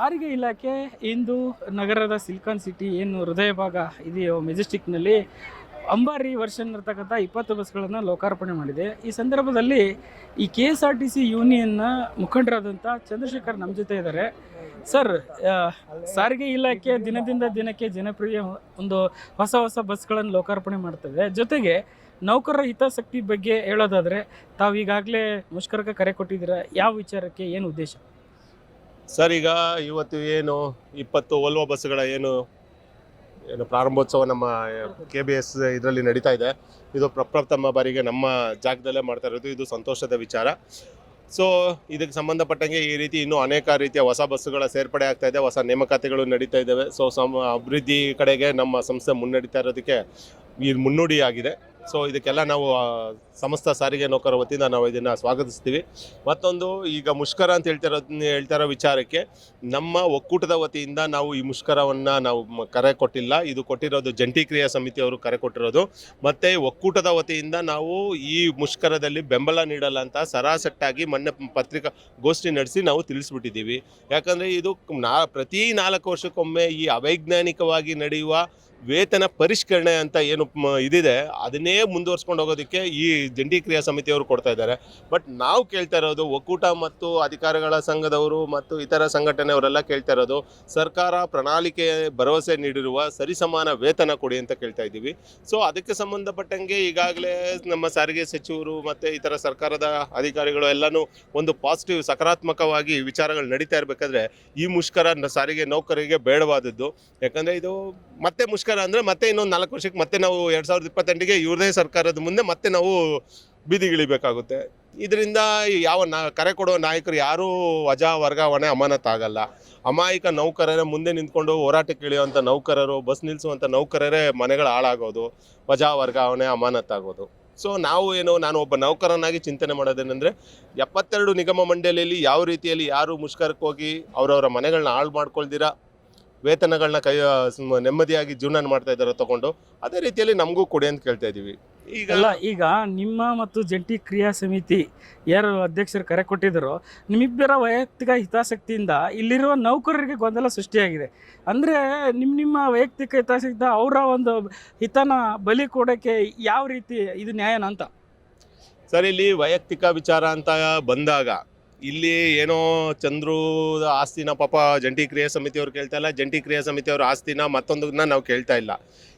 ಸಾರಿಗೆ ಇಲಾಖೆ ಇಂದು ನಗರದ ಸಿಲ್ಕಾನ್ ಸಿಟಿ ಏನು ಹೃದಯ ಭಾಗ ಇದೆಯೋ ಮೆಜೆಸ್ಟಿಕ್ನಲ್ಲಿ ಅಂಬಾರಿ ವರ್ಷನ್ ಇರ್ತಕ್ಕಂಥ ಇಪ್ಪತ್ತು ಬಸ್ಗಳನ್ನು ಲೋಕಾರ್ಪಣೆ ಮಾಡಿದೆ. ಈ ಸಂದರ್ಭದಲ್ಲಿ ಈ K S R T C ಯೂನಿಯನ್ನ ಮುಖಂಡರಾದಂಥ ಚಂದ್ರಶೇಖರ್ ನಮ್ಮ ಜೊತೆ ಇದ್ದಾರೆ. ಸರ್ ಸಾರಿಗೆ ಇಲಾಖೆ ದಿನದಿಂದ ದಿನಕ್ಕೆ ಜನಪ್ರಿಯ ಒಂದು ಹೊಸ ಹೊಸ ಬಸ್ಗಳನ್ನು ಲೋಕಾರ್ಪಣೆ ಮಾಡ್ತದೆ. ಜೊತೆಗೆ ನೌಕರರ ಹಿತಾಸಕ್ತಿ ಬಗ್ಗೆ ಹೇಳೋದಾದರೆ ತಾವು ಈಗಾಗಲೇ ಮುಷ್ಕರಕ್ಕೆ ಕರೆ ಕೊಟ್ಟಿದ್ದೀರಾ? ಯಾವ ವಿಚಾರಕ್ಕೆ? ಏನು ಉದ್ದೇಶ? ಸರ್, ಈಗ ಇವತ್ತು ಏನು ಇಪ್ಪತ್ತು ಒಲ್ವ ಬಸ್ಗಳ ಏನು ಏನು ಪ್ರಾರಂಭೋತ್ಸವ ನಮ್ಮ ಕೆ ಬಿ ಎಸ್ ಇದರಲ್ಲಿ ನಡೀತಾ ಇದೆ. ಇದು ಪ್ರಪ್ರಥಮ ಬಾರಿಗೆ ನಮ್ಮ ಜಾಗದಲ್ಲೇ ಮಾಡ್ತಾ ಇರೋದು. ಇದು ಸಂತೋಷದ ವಿಚಾರ. ಸೊ ಇದಕ್ಕೆ ಸಂಬಂಧಪಟ್ಟಂಗೆ ಈ ರೀತಿ ಇನ್ನೂ ಅನೇಕ ರೀತಿಯ ಹೊಸ ಬಸ್ಸುಗಳ ಸೇರ್ಪಡೆ ಆಗ್ತಾ ಇದೆ. ಹೊಸ ನೇಮಕಾತಿಗಳು ನಡೀತಾ ಇದ್ದಾವೆ. ಸೊ ಸಮ ಅಭಿವೃದ್ಧಿ ಕಡೆಗೆ ನಮ್ಮ ಸಂಸ್ಥೆ ಮುನ್ನಡೀತಾ ಇರೋದಕ್ಕೆ ಈ ಮುನ್ನುಡಿಯಾಗಿದೆ ಸೊ ಇದಕ್ಕೆಲ್ಲ ನಾವು ಸಮಸ್ತ ಸಾರಿಗೆ ನೌಕರ ವತಿಯಿಂದ ನಾವು ಇದನ್ನು ಸ್ವಾಗತಿಸ್ತೀವಿ. ಮತ್ತೊಂದು, ಈಗ ಮುಷ್ಕರ ಅಂತ ಹೇಳ್ತಿರೋ ಹೇಳ್ತಿರೋ ವಿಚಾರಕ್ಕೆ ನಮ್ಮ ಒಕ್ಕೂಟದ ವತಿಯಿಂದ ನಾವು ಈ ಮುಷ್ಕರವನ್ನು ನಾವು ಕರೆ ಕೊಟ್ಟಿಲ್ಲ. ಇದು ಕೊಟ್ಟಿರೋದು ಜಂಟಿ ಕ್ರಿಯಾ ಸಮಿತಿಯವರು ಕರೆ ಕೊಟ್ಟಿರೋದು. ಮತ್ತು ಒಕ್ಕೂಟದ ವತಿಯಿಂದ ನಾವು ಈ ಮುಷ್ಕರದಲ್ಲಿ ಬೆಂಬಲ ನೀಡಲ್ಲ ಅಂತ ಸರಾಸಟ್ಟಾಗಿ ಮೊನ್ನೆ ಪತ್ರಿಕಾ, ಗೋಷ್ಠಿ ನಡೆಸಿ ನಾವು ತಿಳಿಸ್ಬಿಟ್ಟಿದ್ದೀವಿ. ಯಾಕಂದರೆ ಇದು ನಾ, ಪ್ರತಿ ನಾಲ್ಕು ವರ್ಷಕ್ಕೊಮ್ಮೆ ಈ ಅವೈಜ್ಞಾನಿಕವಾಗಿ ನಡೆಯುವ ವೇತನ ಪರಿಷ್ಕರಣೆ ಅಂತ ಏನು ಇದಿದೆ, ಅದನ್ನೇ ಮುಂದುವರ್ಸ್ಕೊಂಡು ಹೋಗೋದಕ್ಕೆ ಈ ಜಂಟಿ ಕ್ರಿಯಾ ಸಮಿತಿಯವರು ಕೊಡ್ತಾ ಇದ್ದಾರೆ. ಬಟ್ ನಾವು ಕೇಳ್ತಾ ಇರೋದು ಒಕ್ಕೂಟ ಮತ್ತು ಅಧಿಕಾರಿಗಳ ಸಂಘದವರು ಮತ್ತು ಇತರ ಸಂಘಟನೆಯವರೆಲ್ಲ ಕೇಳ್ತಾ ಇರೋದು, ಸರ್ಕಾರ ಪ್ರಣಾಳಿಕೆ, ಭರವಸೆ ನೀಡಿರುವ ಸರಿಸಮಾನ ವೇತನ ಕೊಡಿ ಅಂತ ಕೇಳ್ತಾ ಇದ್ದೀವಿ. ಸೊ ಅದಕ್ಕೆ ಸಂಬಂಧಪಟ್ಟಂಗೆ ಈಗಾಗಲೇ ನಮ್ಮ ಸಾರಿಗೆ ಸಚಿವರು ಮತ್ತು ಇತರ ಸರ್ಕಾರದ ಅಧಿಕಾರಿಗಳು ಎಲ್ಲನೂ ಒಂದು ಪಾಸಿಟಿವ್ ಸಕಾರಾತ್ಮಕವಾಗಿ ವಿಚಾರಗಳು ನಡೀತಾ ಇರಬೇಕಾದ್ರೆ ಈ ಮುಷ್ಕರ ಸಾರಿಗೆ ನೌಕರರಿಗೆ ಬೇಡವಾದದ್ದು. ಯಾಕಂದರೆ ಇದು ಮತ್ತೆ ಮುಷ್ಕರ ಅಂದರೆ ಮತ್ತೆ ಇನ್ನೊಂದು ನಾಲ್ಕು ವರ್ಷಕ್ಕೆ ಮತ್ತೆ ನಾವು ಎರಡು ಸಾವಿರದ ಇಪ್ಪತ್ತೆಂಟಿಗೆ ಇವ್ರದೇ ಸರ್ಕಾರದ ಮುಂದೆ ಮತ್ತೆ ನಾವು ಬೀದಿಗಿಳಿಬೇಕಾಗುತ್ತೆ. ಇದರಿಂದ ಯಾವ ನಾ, ಕರೆ ಕೊಡೋ ನಾಯಕರು ಯಾರೂ ವಜಾ ವರ್ಗಾವಣೆ ಅಮಾನತಾಗಲ್ಲ ಅಮಾಯಕ ನೌಕರರೇ ಮುಂದೆ ನಿಂತ್ಕೊಂಡು ಹೋರಾಟಕ್ಕೆ ಇಳಿಯುವಂಥ ನೌಕರರು, ಬಸ್ ನಿಲ್ಲಿಸುವಂಥ ನೌಕರರೇ ಮನೆಗಳು ಹಾಳಾಗೋದು, ವಜಾ ವರ್ಗಾವಣೆ ಅಮಾನತಾಗೋದು ಸೊ ನಾವು ಏನು, ನಾನು ಒಬ್ಬ ನೌಕರನಾಗಿ ಚಿಂತನೆ ಮಾಡೋದೇನೆಂದರೆ, ಎಪ್ಪತ್ತೆರಡು ನಿಗಮ ಮಂಡಳಿಯಲ್ಲಿ ಯಾವ ರೀತಿಯಲ್ಲಿ ಯಾರು ಮುಷ್ಕರಕ್ಕೆ ಹೋಗಿ ಅವರವರ ಮನೆಗಳನ್ನ ಹಾಳು ಮಾಡ್ಕೊಳ್ದಿರಾ ವೇತನಗಳನ್ನ ಕೈ ನೆಮ್ಮದಿಯಾಗಿ ಜೀವನ ಮಾಡ್ತಾ ಇದ್ದಾರೆ ತಗೊಂಡು ಅದೇ ರೀತಿಯಲ್ಲಿ ನಮಗೂ ಕೊಡಿ ಅಂತ ಕೇಳ್ತಾ ಇದೀವಿ ಈಗ ಅಲ್ಲ ಈಗ ನಿಮ್ಮ ಮತ್ತು ಜಂಟಿ ಕ್ರಿಯಾ ಸಮಿತಿ ಯಾರು ಅಧ್ಯಕ್ಷರು ಕರೆ ಕೊಟ್ಟಿದ್ದರು ನಿಮ್ಮಿಬ್ಬರ ವೈಯಕ್ತಿಕ ಹಿತಾಸಕ್ತಿಯಿಂದ ಇಲ್ಲಿರುವ ನೌಕರರಿಗೆ ಗೊಂದಲ ಸೃಷ್ಟಿಯಾಗಿದೆ. ಅಂದರೆ ನಿಮ್ಮ ನಿಮ್ಮ ವೈಯಕ್ತಿಕ ಹಿತಾಸಕ್ತಿ ಅವರ ಒಂದು ಹಿತನ ಬಲಿ ಕೊಡೋಕ್ಕೆ ಯಾವ ರೀತಿ ಇದು ನ್ಯಾಯನ ಅಂತ? ಸರ್ ಇಲ್ಲಿ ವೈಯಕ್ತಿಕ ವಿಚಾರ ಅಂತ ಬಂದಾಗ ಇಲ್ಲಿ ಏನೋ ಚಂದ್ರದ ಆಸ್ತಿನ ಪಾಪ ಜಂಟಿ ಕ್ರಿಯಾ ಸಮಿತಿಯವ್ರು ಕೇಳ್ತಾ ಇಲ್ಲ. ಜಂಟಿ ಕ್ರಿಯಾ ಸಮಿತಿಯವ್ರ ಆಸ್ತಿನ ಮತ್ತೊಂದನ್ನ ನಾವು ಕೇಳ್ತಾ ಇಲ್ಲ.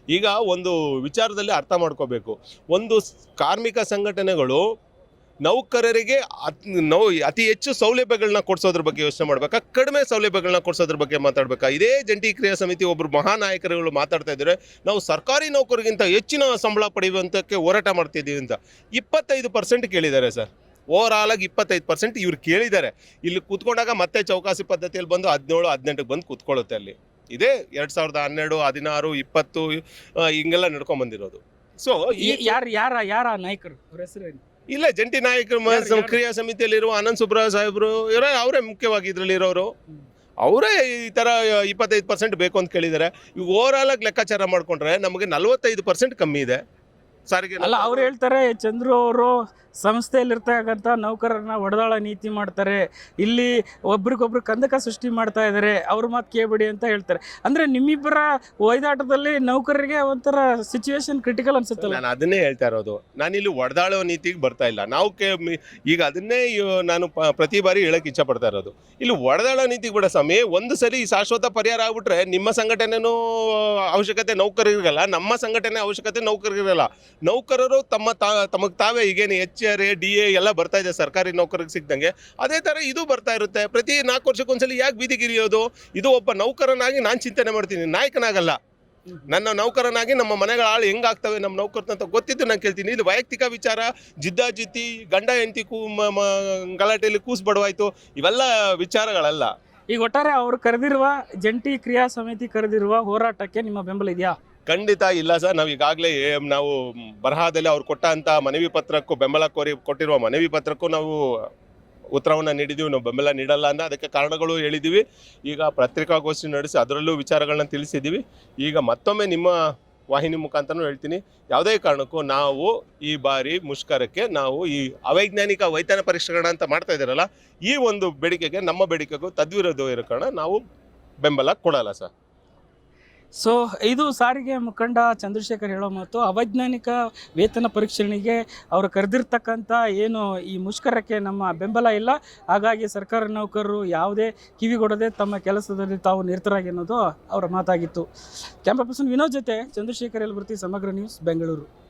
ಈಗ ಒಂದು ವಿಚಾರದಲ್ಲಿ ಅರ್ಥ ಮಾಡ್ಕೋಬೇಕು. ಒಂದು ಕಾರ್ಮಿಕ ಸಂಘಟನೆಗಳು ನೌಕರರಿಗೆ ಅತ್ ನೌ ಅತಿ ಹೆಚ್ಚು ಸೌಲಭ್ಯಗಳನ್ನ ಕೊಡಿಸೋದ್ರ ಬಗ್ಗೆ ಯೋಚನೆ ಮಾಡ್ಬೇಕಾ? ಕಡಿಮೆ ಸೌಲಭ್ಯಗಳನ್ನ ಕೊಡಿಸೋದ್ರ ಬಗ್ಗೆ ಮಾತಾಡ್ಬೇಕಾ? ಇದೇ ಜಂಟಿ ಕ್ರಿಯಾ ಸಮಿತಿ ಒಬ್ಬರು ಮಹಾನಾಯಕರುಗಳು ಮಾತಾಡ್ತಾ ಇದ್ದಾರೆ ನಾವು ಸರ್ಕಾರಿ ನೌಕರಿಗಿಂತ ಹೆಚ್ಚಿನ ಸಂಬಳ ಪಡೆಯುವಂಥಕ್ಕೆ ಹೋರಾಟ ಮಾಡ್ತಿದ್ದೀವಿ ಅಂತ. ಇಪ್ಪತ್ತೈದು ಪರ್ಸೆಂಟ್ ಕೇಳಿದ್ದಾರೆ ಸರ್. ಓವರ್ ಆಲ್ ಆಗಿ ಇಪ್ಪತ್ತೈದು ಪರ್ಸೆಂಟ್ ಇವ್ರು ಕೇಳಿದ್ದಾರೆ. ಇಲ್ಲಿ ಕೂತ್ಕೊಂಡಾಗ ಮತ್ತೆ ಚೌಕಾಸಿ ಪದ್ಧತಿಯಲ್ಲಿ ಬಂದು ಹದಿನೇಳು ಹದಿನೆಂಟಕ್ಕೆ ಬಂದು ಕೂತ್ಕೊಳ್ಳುತ್ತೆ ಅಲ್ಲಿ. ಇದೇ ಎರಡು ಸಾವಿರದ ಹನ್ನೆರಡು ಹದಿನಾರು ಇಪ್ಪತ್ತು ಹಿಂಗೆಲ್ಲ ನಡ್ಕೊಂಡ್ ಬಂದಿರೋದು. ಸೊ ಯಾರು ಯಾರ ಯಾರ ನಾಯಕರು? ಅವ್ರ ಹೆಸರು ಇಲ್ಲ ಜಂಟಿ ನಾಯಕರು? ಕ್ರಿಯಾ ಸಮಿತಿಯಲ್ಲಿರುವ ಆನಂದ್ ಸುಬ್ರಹ ಸಾಹೇಬರು ಇವರೇ ಅವರೇ ಮುಖ್ಯವಾಗಿ ಇದರಲ್ಲಿ ಇರೋರು. ಅವರೇ ಈ ಥರ ಇಪ್ಪತ್ತೈದು ಪರ್ಸೆಂಟ್ ಬೇಕು ಅಂತ ಕೇಳಿದ್ದಾರೆ. ಈಗ ಓವರ್ ಆಲ್ ಆಗಿ ಲೆಕ್ಕಾಚಾರ ಮಾಡ್ಕೊಂಡ್ರೆ ನಮಗೆ ನಲವತ್ತೈದು ಪರ್ಸೆಂಟ್ ಕಮ್ಮಿ ಇದೆ. ಸಾರಿಗೆ ಅಲ್ಲ ಅವ್ರು ಹೇಳ್ತಾರೆ ಚಂದ್ರು ಅವರು ಸಂಸ್ಥೆಯಲ್ಲಿರ್ತಕ್ಕಂಥ ನೌಕರರನ್ನ ಒಡೆದಾಳ ನೀತಿ ಮಾಡ್ತಾರೆ. ಇಲ್ಲಿ ಒಬ್ರಿಗೊಬ್ರು ಕಂದಕ ಸೃಷ್ಟಿ ಮಾಡ್ತಾ ಇದ್ದಾರೆ ಅವ್ರ ಮಾತು ಕೇಳಬೇಡಿ ಅಂತ ಹೇಳ್ತಾರೆ. ಅಂದ್ರೆ ನಿಮ್ಮಿಬ್ಬರ ಒಯ್ದಾಟದಲ್ಲಿ ನೌಕರರಿಗೆ ಒಂಥರ ಸಿಚುವೇಶನ್ ಕ್ರಿಟಿಕಲ್ ಅನ್ಸುತ್ತಲ್ಲ? ನಾನು ಅದನ್ನೇ ಹೇಳ್ತಾ ಇರೋದು. ನಾನು ಇಲ್ಲಿ ಒಡೆದಾಳೋ ನೀತಿಗೆ ಬರ್ತಾ ಇಲ್ಲ. ನಾವು ಕೇ ಈಗ ಅದನ್ನೇ ನಾನು ಪ್ರತಿ ಬಾರಿ ಹೇಳಕ್ಕೆ ಇಚ್ಛೆ ಪಡ್ತಾ ಇರೋದು. ಇಲ್ಲಿ ಒಡೆದಾಳೋ ನೀತಿಗೆ ಬಿಡ ಸ್ವಾಮಿ, ಒಂದು ಸರಿ ಶಾಶ್ವತ ಪರಿಹಾರ ಆಗ್ಬಿಟ್ರೆ ನಿಮ್ಮ ಸಂಘಟನೆನೂ ಅವಶ್ಯಕತೆ ನೌಕರರಿಗಲ್ಲ, ನಮ್ಮ ಸಂಘಟನೆ ಅವಶ್ಯಕತೆ ನೌಕರರಿಗಲ್ಲ. ನೌಕರರು ತಮ್ಮ ತಮಗೆ ತಾವೇ ಈಗೇನು H R A, D A, ಎಲ್ಲ ಬರ್ತಾ ಇದೆ, ಸರ್ಕಾರಿ ನೌಕರಿಗೆ ಸಿಗ್ದಂಗೆ ಅದೇ ಥರ ಇದು ಬರ್ತಾ ಇರುತ್ತೆ. ಪ್ರತಿ ನಾಲ್ಕು ವರ್ಷಕ್ಕೊಂದ್ಸಲಿ ಯಾಕೆ ಬೀದಿಗಿರಿಯೋದು ಇದು ಒಬ್ಬ ನೌಕರನಾಗಿ ನಾನು ಚಿಂತನೆ ಮಾಡ್ತೀನಿ. ನಾಯಕನಾಗಲ್ಲ. ನನ್ನ ನೌಕರನಾಗಿ ನಮ್ಮ ಮನೆಗಳ ಆಳು ಹೆಂಗಾಗ್ತವೆ, ನಮ್ಮ ನೌಕರನ ಅಂತ ಗೊತ್ತಿದ್ದು ನಾನು ಕೇಳ್ತೀನಿ. ಇದು ವೈಯಕ್ತಿಕ ವಿಚಾರ. ಜಿದ್ದಾಜಿದ್ದಿ ಗಂಡ ಹೆಂಡತಿ ಕೂ ಗಲಾಟೆಯಲ್ಲಿ ಕೂಸ್ ಬಡವಾಯ್ತು ಇವೆಲ್ಲ ವಿಚಾರಗಳಲ್ಲ. ಈಗ ಒಟ್ಟಾರೆ ಅವರು ಕರೆದಿರುವ ಜಂಟಿ ಕ್ರಿಯಾ ಸಮಿತಿ ಕರೆದಿರುವ ಹೋರಾಟಕ್ಕೆ ನಿಮ್ಮ ಬೆಂಬಲ ಇದೆಯಾ? ಖಂಡಿತ ಇಲ್ಲ ಸರ್. ನಾವು ಈಗಾಗಲೇ ನಾವು ಬರಹದಲ್ಲಿ ಅವ್ರು ಕೊಟ್ಟಂಥ ಮನವಿ ಪತ್ರಕ್ಕೂ ಬೆಂಬಲ ಕೋರಿ ಕೊಟ್ಟಿರುವ ಮನವಿ ಪತ್ರಕ್ಕೂ ನಾವು ಉತ್ತರವನ್ನು ನೀಡಿದ್ದೀವಿ ನಾವು ಬೆಂಬಲ ನೀಡಲ್ಲ ಅಂತ ಅದಕ್ಕೆ ಕಾರಣಗಳು ಹೇಳಿದ್ದೀವಿ ಈಗ ಪತ್ರಿಕಾಗೋಷ್ಠಿ ನಡೆಸಿ ಅದರಲ್ಲೂ ವಿಚಾರಗಳನ್ನ ತಿಳಿಸಿದ್ದೀವಿ ಈಗ ಮತ್ತೊಮ್ಮೆ ನಿಮ್ಮ ವಾಹಿನಿ ಮುಖಾಂತರನೂ ಹೇಳ್ತೀನಿ. ಯಾವುದೇ ಕಾರಣಕ್ಕೂ ನಾವು ಈ ಬಾರಿ ಮುಷ್ಕರಕ್ಕೆ ನಾವು ಈ ಅವೈಜ್ಞಾನಿಕ ವೈತನ ಪರೀಕ್ಷೆಗಳನ್ನ ಅಂತ ಮಾಡ್ತಾ ಇದ್ದೀರಲ್ಲ, ಈ ಒಂದು ಬೇಡಿಕೆಗೆ ನಮ್ಮ ಬೇಡಿಕೆಗೂ ತದ್ವಿರೋಧ ಇರೋ ಕಾರಣ ನಾವು ಬೆಂಬಲ ಕೊಡಲ್ಲ ಸರ್. ಸೊ ಇದು ಸಾರಿಗೆ ಮುಖಂಡ ಚಂದ್ರಶೇಖರ್ ಹೇಳೋ ಮಾತು. ಅವೈಜ್ಞಾನಿಕ ವೇತನ ಪರೀಕ್ಷಣೆಗೆ ಅವರು ಕರೆದಿರ್ತಕ್ಕಂಥ ಏನು ಈ ಮುಷ್ಕರಕ್ಕೆ ನಮ್ಮ ಬೆಂಬಲ ಇಲ್ಲ. ಹಾಗಾಗಿ ಸರ್ಕಾರಿ ನೌಕರರು ಯಾವುದೇ ಕಿವಿಗೊಡದೆ ತಮ್ಮ ಕೆಲಸದಲ್ಲಿ ತಾವು ನಿರತರಾಗಿ ಅನ್ನೋದು ಅವರ ಮಾತಾಗಿತ್ತು. ಕ್ಯಾಮ್ರಾ ಪರ್ಸನ್ ವಿನೋದ್ ಜೊತೆ ಚಂದ್ರಶೇಖರ್ ಯಲಬುರ್ತಿ, ಸಮಗ್ರ ನ್ಯೂಸ್, ಬೆಂಗಳೂರು.